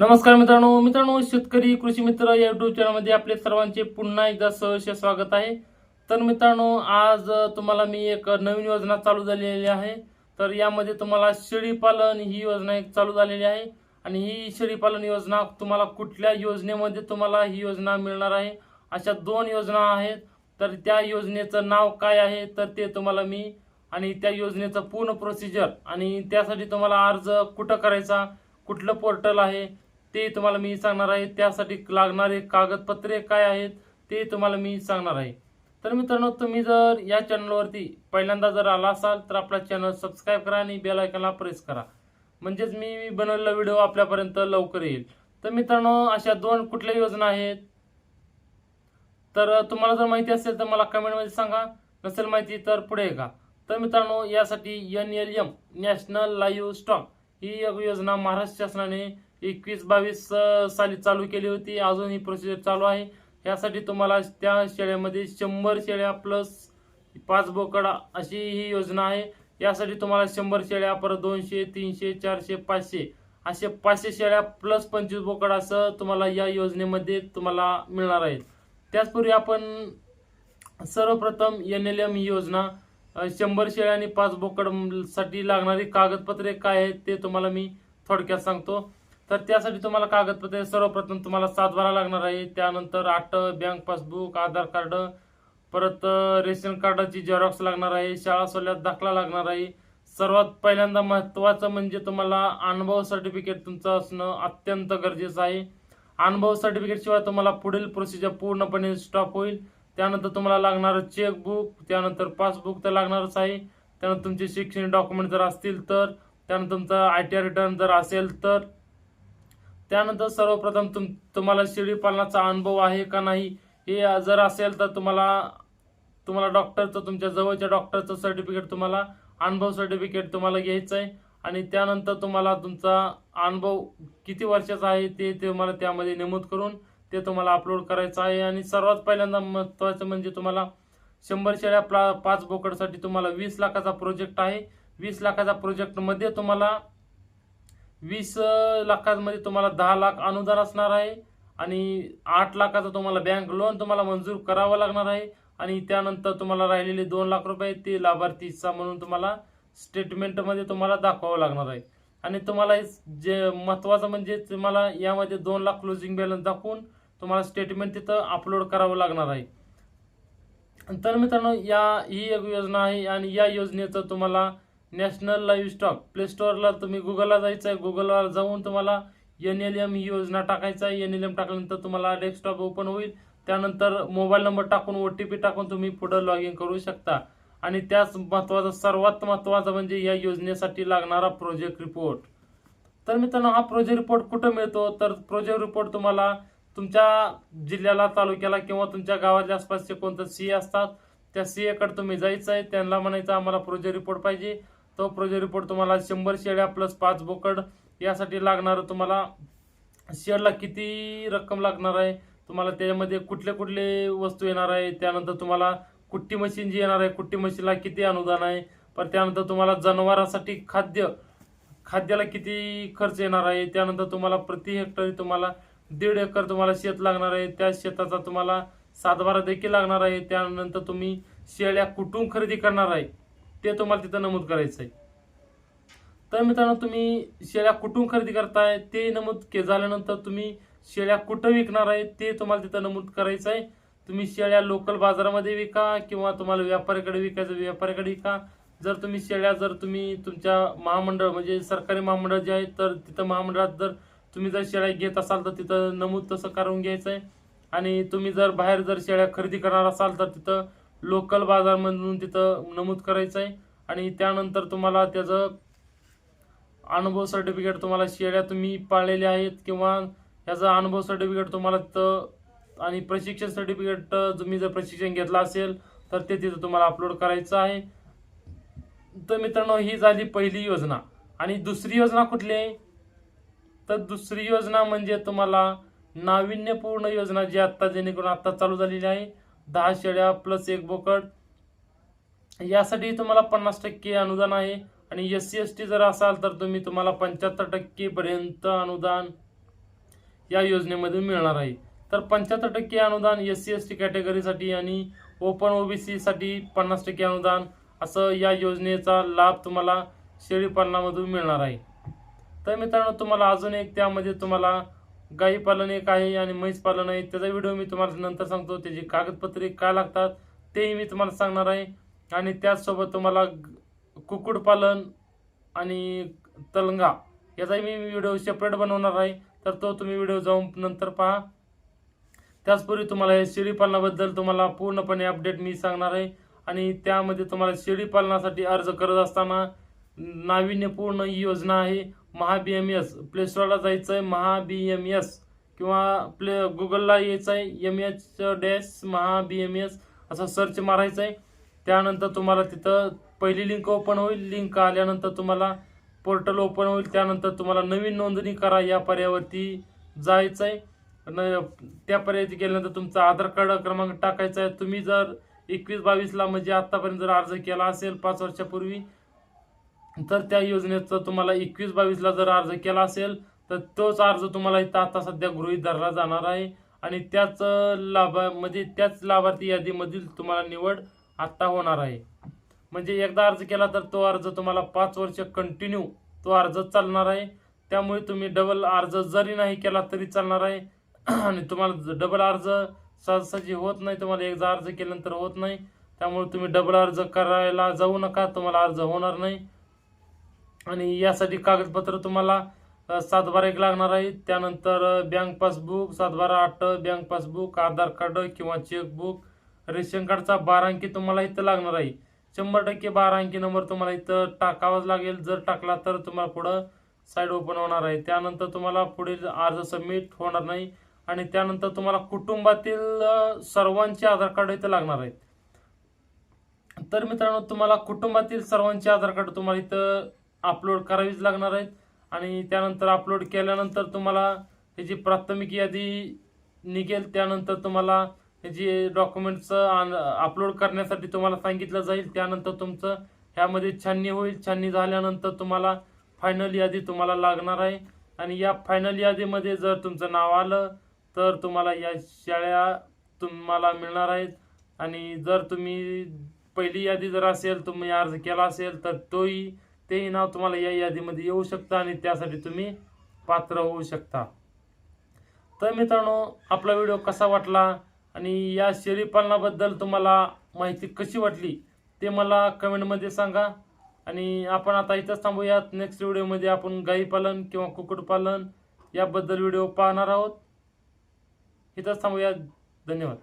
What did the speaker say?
नमस्कार मित्रांनो. मित्रांनो शेतकरी कृषी मित्र या युट्यूब चॅनलमध्ये आपले सर्वांचे पुन्हा एकदा सहर्ष स्वागत आहे. तर मित्रांनो आज तुम्हाला मी एक नवीन योजना चालू झालेली आहे. तर यामध्ये तुम्हाला शेळीपालन ही योजना एक चालू झालेली आहे. आणि ही शेळीपालन योजना तुम्हाला कुठल्या योजनेमध्ये तुम्हाला ही योजना मिळणार आहे? अशा दोन योजना आहेत. तर त्या योजनेचं नाव काय आहे? तर ते तुम्हाला मी आणि त्या योजनेचं पूर्ण प्रोसिजर आणि त्यासाठी तुम्हाला अर्ज कुठं करायचा? कुठलं पोर्टल आहे? ते तुम्हाला मी सांगणार आहे. त्यासाठी लागणारे कागदपत्रे काय आहेत ते तुम्हाला मी सांगणार आहे. तर मित्रांनो तुम्ही जर या चॅनलवरती पहिल्यांदा जर आला असाल तर आपला चॅनल सबस्क्राईब करा आणि बेल आयकॉनला प्रेस करा. म्हणजेच मी बनवलेला व्हिडिओ आपल्यापर्यंत लवकर येईल. तर मित्रांनो अशा दोन कुठल्या योजना आहेत? तर तुम्हाला जर माहिती असेल तर मला कमेंटमध्ये सांगा. नसेल माहिती तर पुढे का तर मित्रांनो यासाठी N L M national livestock ही एक योजना महाराष्ट्र शासनाने एकवीस बावीस साली चालू केली होती. अजून ही प्रोसिजर चालू आहे. यासाठी तुम्हाला त्या शेळ्यामध्ये शंभर शेळ्या प्लस पाच बोकडा अशी ही योजना आहे. यासाठी तुम्हाला शंभर शेळ्या परत दोनशे तीनशे चारशे पाचशे असे पाचशे शेळ्या प्लस पंचवीस बोकड असं तुम्हाला या योजनेमध्ये तुम्हाला मिळणार आहेत. त्याचपूर्वी आपण सर्वप्रथम एन एल एम ही योजना शंभर शेळ्या आणि पाच बोकडसाठी लागणारी कागदपत्रे काय आहेत ते तुम्हाला मी थोडक्यात सांगतो. तर त्यासाठी तुम्हाला कागदपत्रे सर्वप्रथम तुम्हाला सात भरा लागणार आहे. त्यानंतर आठ बँक पासबुक आधार कार्ड परत रेशन कार्डाची झेरॉक्स लागणार आहे. शाळा सोल्यात दाखला लागणार आहे. सर्वात पहिल्यांदा महत्वाचं म्हणजे तुम्हाला अनुभव सर्टिफिकेट तुमचं असणं अत्यंत गरजेचं आहे. अनुभव सर्टिफिकेट शिवाय तुम्हाला पुढील प्रोसिजर पूर्णपणे स्टॉप होईल. त्यानंतर तुम्हाला लागणारं चेकबुक त्यानंतर पासबुक तर लागणारच आहे. त्यानंतर तुमचे शैक्षणिक डॉक्युमेंट जर असतील तर त्यानंतर तुमचा आय टी आर रिटर्न जर असेल तर त्यानंतर सर्वप्रथम तुम तुम्हाला शेळी पालनाचा अनुभव आहे का नाही हे जर असेल तर तुम्हाला तुम्हाला डॉक्टरचं तुमच्या जवळच्या डॉक्टरचं सर्टिफिकेट तुम्हाला अनुभव सर्टिफिकेट तुम्हाला घ्यायचं आहे. आणि त्यानंतर तुम्हाला तुमचा अनुभव किती वर्षाचा आहे ते तुम्हाला त्यामध्ये नमूद करून ते तुम्हाला अपलोड करायचं आहे. आणि सर्वात पहिल्यांदा महत्त्वाचं म्हणजे तुम्हाला शंभर शेळ्या प्ला पाच बोकडसाठी तुम्हाला वीस लाखाचा प्रोजेक्ट आहे. वीस लाखाचा प्रोजेक्टमध्ये तुम्हाला वीस लाखामध्ये लाखांमध्ये तुम्हाला दहा लाख अनुदान असणार आहे आणि आठ लाखाचं तुम्हाला बँक लोन तुम्हाला मंजूर करावं लागणार आहे आणि त्यानंतर तुम्हाला राहिलेले दोन लाख रुपये ते लाभार्थीचा म्हणून तुम्हाला स्टेटमेंटमध्ये तुम्हाला दाखवावं लागणार आहे. आणि तुम्हाला हे जे महत्त्वाचं म्हणजे तुम्हाला यामध्ये दोन लाख क्लोजिंग बॅलन्स दाखवून तुम्हाला स्टेटमेंट तिथं अपलोड करावं लागणार आहे. तर मित्रांनो या ही एक योजना आहे आणि या योजनेचं तुम्हाला नॅशनल लाईव्ह स्टॉक प्ले स्टोअरला तुम्ही गुगलला जायचं आहे गुगलवर जाऊन तुम्हाला एन एल एम ही योजना टाकायचं आहे. एन एल एम टाकल्यानंतर तुम्हाला डेस्कटॉप ओपन होईल. त्यानंतर मोबाईल नंबर टाकून ओ टी पी टाकून तुम्ही पुढे लॉग इन करू शकता. आणि त्याच महत्त्वाचा सर्वात महत्त्वाचा म्हणजे या योजनेसाठी लागणारा प्रोजेक्ट रिपोर्ट तर मित्रांनो हा प्रोजेक्ट रिपोर्ट कुठं मिळतो? तर प्रोजेक्ट रिपोर्ट तुम्हाला तुमच्या जिल्ह्याला तालुक्याला किंवा तुमच्या गावाच्या आसपासचे कोणतं सी असतात त्या सी एकडे तुम्ही जायचं आहे त्यांना म्हणायचं आम्हाला प्रोजेक्ट रिपोर्ट पाहिजे. तो प्रोजेक्ट रिपोर्ट तुम्हाला शंभर शेळ्या प्लस पाच बोकड यासाठी लागणार. तुम्हाला शेअरला किती रक्कम लागणार आहे? तुम्हाला त्याच्यामध्ये कुठले कुठले वस्तू येणार आहे? त्यानंतर तुम्हाला कुट्टी मशीन जी येणार आहे कुट्टी मशीनला किती अनुदान आहे? पण त्यानंतर तुम्हाला जनावरांसाठी खाद्य खाद्याला किती खर्च येणार आहे? त्यानंतर तुम्हाला प्रति हेक्टरी तुम्हाला दीड एकर तुम्हाला शेत लागणार आहे. त्या शेताचा तुम्हाला सातबारा देखील लागणार आहे. त्यानंतर तुम्ही शेळ्या कुठून खरेदी करणार आहे? ते तुम्हाला तिथं नमूद करायचं आहे तर मित्रांनो तुम्ही शेळ्या कुठून खरेदी करताय ते नमूद के झाल्यानंतर तुम्ही शेळ्या कुठं विकणार आहे ते तुम्हाला तिथं नमूद करायचं आहे तुम्ही शेळ्या लोकल बाजारामध्ये विका किंवा तुम्हाला व्यापाऱ्याकडे विकायचं व्यापाऱ्याकडे विका. जर तुम्ही शेळ्या जर तुम्ही तुमच्या महामंडळ म्हणजे सरकारी महामंडळ जे आहे तर तिथं महामंडळात जर तुम्ही जर शेळ्या घेत असाल तर तिथं नमूद तसं करून घ्यायचं आहे आणि तुम्ही जर बाहेर जर शेळ्या खरेदी करणार असाल तर तिथं लोकल बाजारमधून तिथं नमूद करायचं आहे. आणि त्यानंतर तुम्हाला त्याचं अनुभव सर्टिफिकेट तुम्हाला शेळ्या तुम्ही पाळलेल्या आहेत किंवा ह्याचं अनुभव सर्टिफिकेट तुम्हाला तिथं आणि प्रशिक्षण सर्टिफिकेट तुम्ही जर प्रशिक्षण घेतलं असेल तर ते तिथं तुम्हाला अपलोड करायचं आहे. तर मित्रांनो ही झाली पहिली योजना. आणि दुसरी योजना कुठली आहे? तर दुसरी योजना म्हणजे तुम्हाला नाविन्यपूर्ण योजना जी आत्ता जेणेकरून आत्ता चालू झालेली आहे. दहा शेळ्या प्लस एक बोकड. यासाठी तुम्हाला पन्नास टक्के अनुदान आहे. आणि एस सी एस टी जर असाल तर तुम्ही तुम्हाला पंच्याहत्तर टक्के पर्यंत अनुदान या योजनेमध्ये मिळणार आहे. तर पंच्याहत्तर टक्के अनुदान एस सी एस टी कॅटेगरीसाठी आणि ओपन ओ बी सीसाठी पन्नास टक्के अनुदान असं या योजनेचा लाभ तुम्हाला शेळी पालनामधून मिळणार आहे. तर मित्रांनो तुम्हाला अजून एक त्यामध्ये तुम्हाला गाई पालन एक आहे आणि म्हैस पालन आहे त्याचा व्हिडिओ मी तुम्हाला नंतर सांगतो. त्याची कागदपत्रे काय लागतात तेही मी तुम्हाला सांगणार आहे. आणि त्याचसोबत तुम्हाला कुक्कुटपालन आणि तलंगा याचाही मी व्हिडिओ सेपरेट बनवणार आहे. तर तो तुम्ही व्हिडिओ जाऊन नंतर पहा. त्याचपूर्वी तुम्हाला हे शेळी पालनाबद्दल तुम्हाला पूर्णपणे अपडेट मी सांगणार आहे. आणि त्यामध्ये तुम्हाला शेळी पालनासाठी अर्ज करत असताना नाविन्यपूर्ण ही योजना आहे. Maha B M S play स्टोअरला जायचं आहे महा बी एम एस किंवा प्ले गुगलला यायचं आहे M H dash Maha B M S असं सर्च मारायचं आहे त्यानंतर तुम्हाला तिथं पहिली लिंक ओपन होईल. लिंक आल्यानंतर तुम्हाला पोर्टल ओपन होईल. त्यानंतर तुम्हाला नवीन नोंदणी करा. या पर्यावरती जायचं आहे न त्या पर्यायात गेल्यानंतर तुमचा आधार कार्ड क्रमांक टाकायचा आहे. तुम्ही जर एकवीस बावीसला म्हणजे आत्तापर्यंत जर अर्ज केला असेल पाच वर्षापूर्वी तर त्या योजनेचा तुम्हाला एकवीस बावीसला जर अर्ज केला असेल तर तोच अर्ज तुम्हाला इथं आता सध्या गृहीत धरला जाणार आहे. आणि त्याच लाभा म्हणजे त्याच लाभार्थी यादीमधील तुम्हाला निवड आत्ता होणार आहे. म्हणजे एकदा अर्ज केला तर तो अर्ज तुम्हाला पाच वर्ष कंटिन्यू तो अर्ज चालणार आहे. त्यामुळे तुम्ही डबल अर्ज जरी नाही केला तरी चालणार आहे. आणि तुम्हाला डबल अर्ज सहजासहजी होत नाही तुम्हाला एकदा अर्ज केल्यानंतर होत नाही. त्यामुळे तुम्ही डबल अर्ज करायला जाऊ नका तुम्हाला अर्ज होणार नाही. आणि यासाठी कागदपत्र तुम्हाला अ, सातबारा एक लागणार आहे. त्यानंतर बँक पासबुक सातबारा आठ बँक पासबुक आधार कार्ड किंवा चेकबुक रेशन कार्डचा बारा अंकी तुम्हाला इथं लागणार आहे. शंभर टक्के बारा अंकी नंबर तुम्हाला इथं टाकावाच लागेल. जर टाकला तर तुम्हाला पुढं साईड ओपन होणार आहे. त्यानंतर तुम्हाला पुढील अर्ज सबमिट होणार नाही. आणि त्यानंतर तुम्हाला कुटुंबातील सर्वांचे आधार कार्ड इथं लागणार आहेत. तर मित्रांनो तुम्हाला कुटुंबातील सर्वांचे आधार कार्ड तुम्हाला इथं अपलोड करावीच लागणार आहेत. आणि त्यानंतर अपलोड केल्यानंतर तुम्हाला त्याची प्राथमिक यादी निघेल त्यानंतर तुम्हाला त्याची डॉक्युमेंटचं अपलोड करण्यासाठी तुम्हाला सांगितलं जाईल. त्यानंतर तुमचं ह्यामध्ये छाननी होईल. छाननी झाल्यानंतर तुम्हाला फायनल यादी तुम्हाला लागणार आहे. आणि या फायनल यादीमध्ये जर तुमचं नाव आलं तर तुम्हाला या शाळा तुम्हाला मिळणार आहेत. आणि जर तुम्ही पहिली यादी जर असेल तुम्ही अर्ज केला असेल तर तोही तेही नाव तुम्हाला या यादीमध्ये येऊ शकतं आणि त्यासाठी तुम्ही पात्र होऊ शकता. तर मित्रांनो आपला व्हिडिओ कसा वाटला आणि या शेळी पालनाबद्दल तुम्हाला माहिती कशी वाटली ते मला कमेंटमध्ये सांगा. आणि आपण आता इथंच थांबूयात. नेक्स्ट व्हिडिओमध्ये आपण गाईपालन किंवा कुक्कुटपालन याबद्दल व्हिडिओ पाहणार आहोत. इथंच थांबूयात. धन्यवाद.